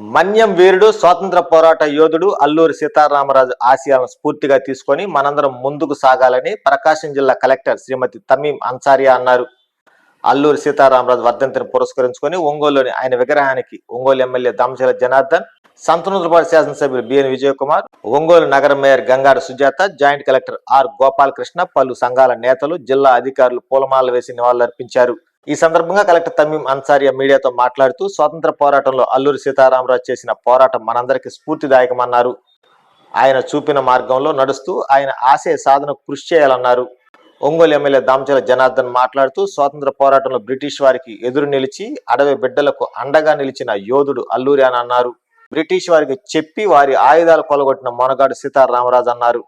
మన్యం వీరుడు స్వాతంత్ర పోరాట యోధుడు అల్లూరి సీతారామరాజు ఆశయాలను స్ఫూర్తిగా తీసుకొని మనందరం ముందుకు సాగాలని ప్రకాశం జిల్లా కలెక్టర్ శ్రీమతి తమీం అన్సారియా అన్నారు. అల్లూరి సీతారామరాజు వర్ధంతిని పురస్కరించుకొని ఒంగోలులోని ఆయన విగ్రహానికి ఒంగోలు ఎమ్మెల్యే దామచల జనార్దన్ సంతనూరుపాటి శాసనసభ్యులు బిఎన్ విజయకుమార్ ఒంగోలు నగర mayor Gangada Sujatha joint collector R Gopalakrishna పలు సంఘాల నేతలు జిల్లా అధికారులు పూలమాలలు వేసి నివాళులర్పించారు. ఈ సందర్భంగా కలెక్టర్ తమీం అన్సారియా మీడియాతో మాట్లాడుతూ స్వాతంత్ర పోరాటంలో అల్లూరి సీతారామరాజు చేసిన పోరాటం మనందరికీ స్ఫూర్తిదాయకమన్నారు. ఆయన చూపిన మార్గంలో నడుస్తూ ఆయన ఆశయ సాధనకు కృషి చేయాలన్నారు. ఒంగోలు ఎమ్మెల్యే దామచల జనార్దన్ మాట్లాడుతూ స్వాతంత్ర పోరాటంలో బ్రిటిష్ వారికి ఎదురు నిలిచి అడవి బిడ్డలకు అండగా నిలిచిన యోధుడు అల్లూరి అని అన్నారు. బ్రిటిష్ వారికి చెప్పి వారి ఆయుధాలు కొలగొట్టిన మొనగాడు సీతారామరాజు అన్నారు.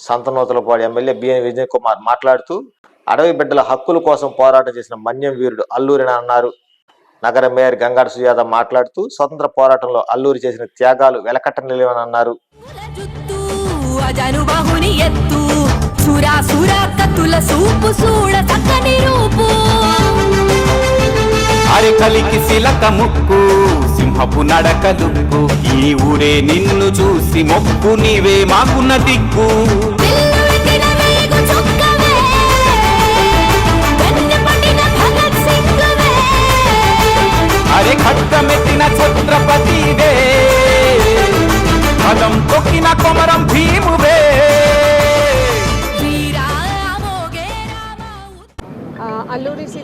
సంతనూతలపాడు ఎమ్మెల్యే బిఎన్ విజయ్ కుమార్ మాట్లాడుతూ అడవి బిడ్డల హక్కుల కోసం పోరాటం చేసిన మన్యం వీరుడు అల్లూరి అని అన్నారు. నగర మేయర్ గంగాడ సుజాత మాట్లాడుతూ స్వతంత్ర పోరాటంలో అల్లూరి చేసిన త్యాగాలు వెలకట్టనిలేవని అన్నారు. అరికలికి సిలక ముక్కు సింహపు నడకలుక్కు ఈ ఊరే నిన్ను చూసి మొక్కు నీవే మాకున్న దిక్కు.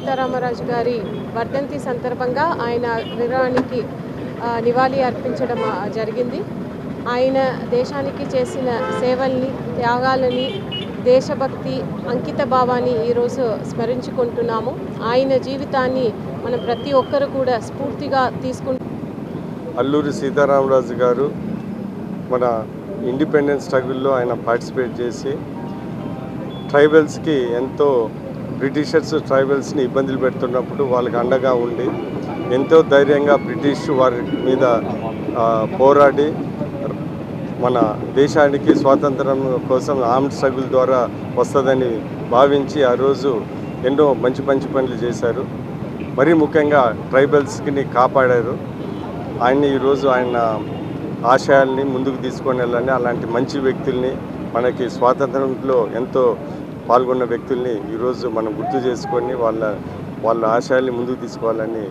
సీతారామరాజు గారి వర్ధంతి సందర్భంగా ఆయన విగ్రహానికి నివాళి అర్పించడం జరిగింది. ఆయన దేశానికి చేసిన సేవల్ని త్యాగాలని దేశభక్తి అంకిత భావాన్ని ఈరోజు స్మరించుకుంటున్నాము. ఆయన జీవితాన్ని మనం ప్రతి ఒక్కరు కూడా స్ఫూర్తిగా తీసుకుంటూ అల్లూరి సీతారామరాజు గారు మన ఇండిపెండెన్స్ స్ట్రగుల్లో ఆయన పార్టిసిపేట్ చేసి ట్రైబల్స్కి ఎంతో బ్రిటిషర్స్ ట్రైబల్స్ని ఇబ్బందులు పెడుతున్నప్పుడు వాళ్ళకి అండగా ఉండి ఎంతో ధైర్యంగా బ్రిటిష్ వారి మీద పోరాడి మన దేశానికి స్వాతంత్రం కోసం ఆర్మ్ స్ట్రగుల్ ద్వారా వస్తుందని భావించి ఆ రోజు ఎన్నో మంచి మంచి పనులు చేశారు. మరీ ముఖ్యంగా ట్రైబల్స్కి కాపాడారు. ఆయన్ని ఈరోజు ఆయన ఆశయాల్ని ముందుకు తీసుకొని వెళ్ళాలని అలాంటి మంచి వ్యక్తుల్ని మనకి స్వాతంత్రంలో ఎంతో పాల్గొన్న వ్యక్తుల్ని ఈరోజు మనం గుర్తు చేసుకొని వాళ్ళ వాళ్ళ ఆశయాల్ని ముందుకు తీసుకోవాలని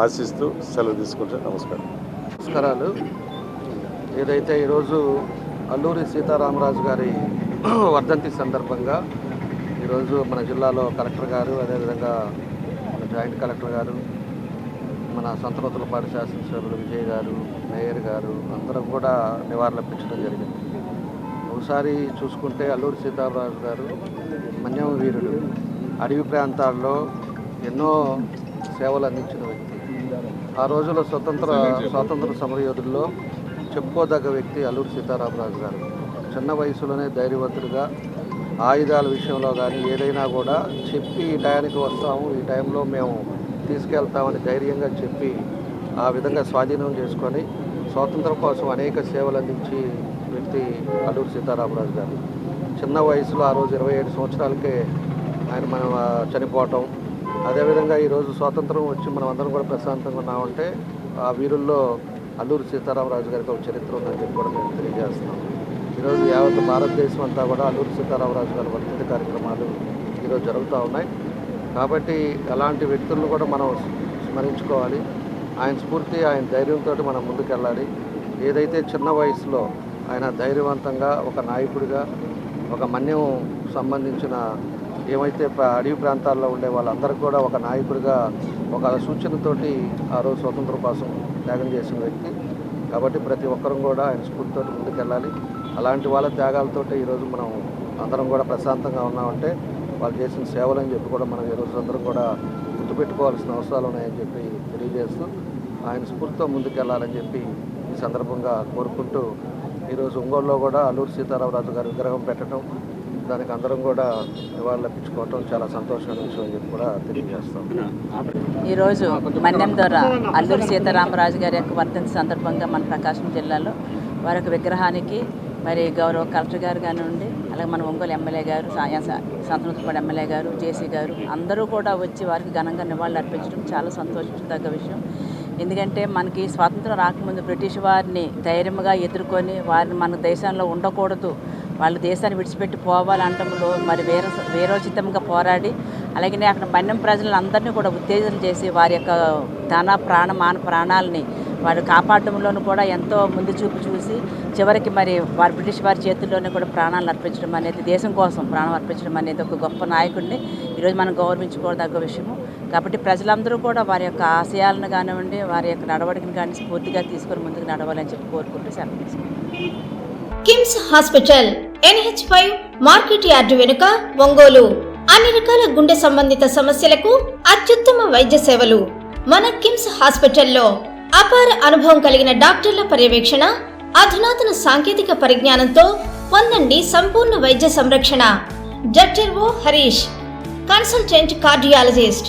ఆశిస్తూ సెలవు తీసుకుంటాను నమస్కారం. నమస్కారాలు. ఏదైతే ఈరోజు అల్లూరి సీతారామరాజు గారి వర్ధంతి సందర్భంగా ఈరోజు మన జిల్లాలో కలెక్టర్ గారు అదేవిధంగా మన జాయింట్ కలెక్టర్ గారు మన సంతనూతలపాటి శాసనసభ్యులు విజయ్ గారు మేయర్ గారు అందరం కూడా నివాళులర్పించడం జరిగింది. ఒకసారి చూసుకుంటే అల్లూరి సీతారామరాజు గారు మన్యం వీరుడు. అడవి ప్రాంతాల్లో ఎన్నో సేవలు అందించిన వ్యక్తి. ఆ రోజుల్లో స్వతంత్ర స్వాతంత్ర సమరయోధుల్లో చెప్పుకోదగ్గ వ్యక్తి అల్లూరి సీతారామరాజు గారు. చిన్న వయసులోనే ధైర్యవంతుడిగా ఆయుధాల విషయంలో కానీ ఏదైనా కూడా చెప్పి ఈ టయానికి వస్తాము ఈ టైంలో మేము తీసుకెళ్తామని ధైర్యంగా చెప్పి ఆ విధంగా స్వాధీనం చేసుకొని స్వాతంత్రం కోసం అనేక సేవలు అందించి వ్యక్తి అల్లూరు సీతారామరాజు గారు. చిన్న వయసులో ఆ రోజు ఇరవై ఏడు సంవత్సరాలకే ఆయన మనం చనిపోవటం. అదేవిధంగా ఈరోజు స్వాతంత్రం వచ్చి మనం అందరం కూడా ప్రశాంతంగా ఉన్నామంటే ఆ వీరుల్లో అల్లూరు సీతారామరాజు గారికి ఒక చరిత్ర ఉందని చెప్పి కూడా మేము తెలియజేస్తున్నాం. ఈరోజు యావత్ భారతదేశం అంతా కూడా అల్లూరు సీతారామరాజు గారి వర్ధంతి కార్యక్రమాలు ఈరోజు జరుగుతూ ఉన్నాయి. కాబట్టి అలాంటి వ్యక్తులను కూడా మనం స్మరించుకోవాలి. ఆయన స్ఫూర్తి ఆయన ధైర్యంతో మనం ముందుకెళ్ళాలి. ఏదైతే చిన్న వయసులో ఆయన ధైర్యవంతంగా ఒక నాయకుడిగా ఒక మన్యం సంబంధించిన ఏమైతే అడవి ప్రాంతాల్లో ఉండే వాళ్ళందరికీ కూడా ఒక నాయకుడిగా ఒక సూచనతోటి ఆ రోజు స్వతంత్రం కోసం త్యాగం చేసిన వ్యక్తి. కాబట్టి ప్రతి ఒక్కరం కూడా ఆయన స్ఫూర్తితో ముందుకెళ్ళాలి. అలాంటి వాళ్ళ త్యాగాలతో ఈరోజు మనం అందరం కూడా ప్రశాంతంగా ఉన్నామంటే వాళ్ళు చేసిన సేవలు అని చెప్పి కూడా మనం ఈరోజు అందరం కూడా గుర్తుపెట్టుకోవాల్సిన అవసరాలు ఉన్నాయని చెప్పి తెలియజేస్తూ ఆయన స్ఫూర్తితో ముందుకెళ్ళాలని చెప్పి ఈ సందర్భంగా కోరుకుంటూ ఈరోజు ఒంగోలులో కూడా అల్లూరు సీతారామరాజు గారి విగ్రహం పెట్టడం దానికి అందరం కూడా నివాళులర్పించుకోవటం చాలా సంతోషమైన విషయం అని చెప్పి కూడా తెలియజేస్తాం. ఈరోజు మన్యం ద్వారా అల్లూరు సీతారామరాజు గారి యొక్క వర్ధంతి సందర్భంగా మన ప్రకాశం జిల్లాలో వారి యొక్క విగ్రహానికి మరి గౌరవ కలెక్టర్ గారు కానివ్వండి అలాగే మన ఒంగోలు ఎమ్మెల్యే గారు సంతృప్తిపడి ఎమ్మెల్యే గారు జేసీ గారు అందరూ కూడా వచ్చి వారికి ఘనంగా నివాళులు అర్పించడం చాలా సంతోషించదగ్గ విషయం. ఎందుకంటే మనకి స్వాతంత్రం రాకముందు బ్రిటిష్ వారిని ధైర్యంగా ఎదుర్కొని వారిని మన దేశంలో ఉండకూడదు. వాళ్ళు దేశాన్ని విడిచిపెట్టి పోవాలంటంలో మరి వేర వేరోచితంగా పోరాడి అలాగే అక్కడ మన్యం ప్రజలందరినీ కూడా ఉత్తేజం చేసి వారి యొక్క ధన ప్రాణ మాన ప్రాణాలని వారు కాపాడడంలోనూ కూడా ఎంతో ముందు చూపు చూసి చివరికి మరి వారి బ్రిటిష్ వారి చేతుల్లోనే కూడా ప్రాణాలు అర్పించడం అనేది దేశం కోసం ప్రాణం అర్పించడం అనేది ఒక గొప్ప నాయకుడిని ఈరోజు మనం గౌరవించుకోదగ్గ విషయము. కాబట్టి ప్రజలందరూ కూడా వారి యొక్క ఆశయాలను కానివ్వండి వారి యొక్క నడవడికను కానీ స్ఫూర్తిగా తీసుకొని ముందుకు నడవాలని చెప్పి కోరుకుంటూ సెలవు KIMS hospital NH five market yard వెనుక ఒంగోలు. అన్ని రకాల గుండె సంబంధిత సమస్యలకు అత్యుత్తమ వైద్య సేవలు. మన కిమ్స్ హాస్పిటల్లో అపార అనుభవం కలిగిన డాక్టర్ల పర్యవేక్షణ అధునాతన సాంకేతిక పరిజ్ఞానంతో పొందండి సంపూర్ణ వైద్య సంరక్షణ. Doctor O Harish consultant cardiologist.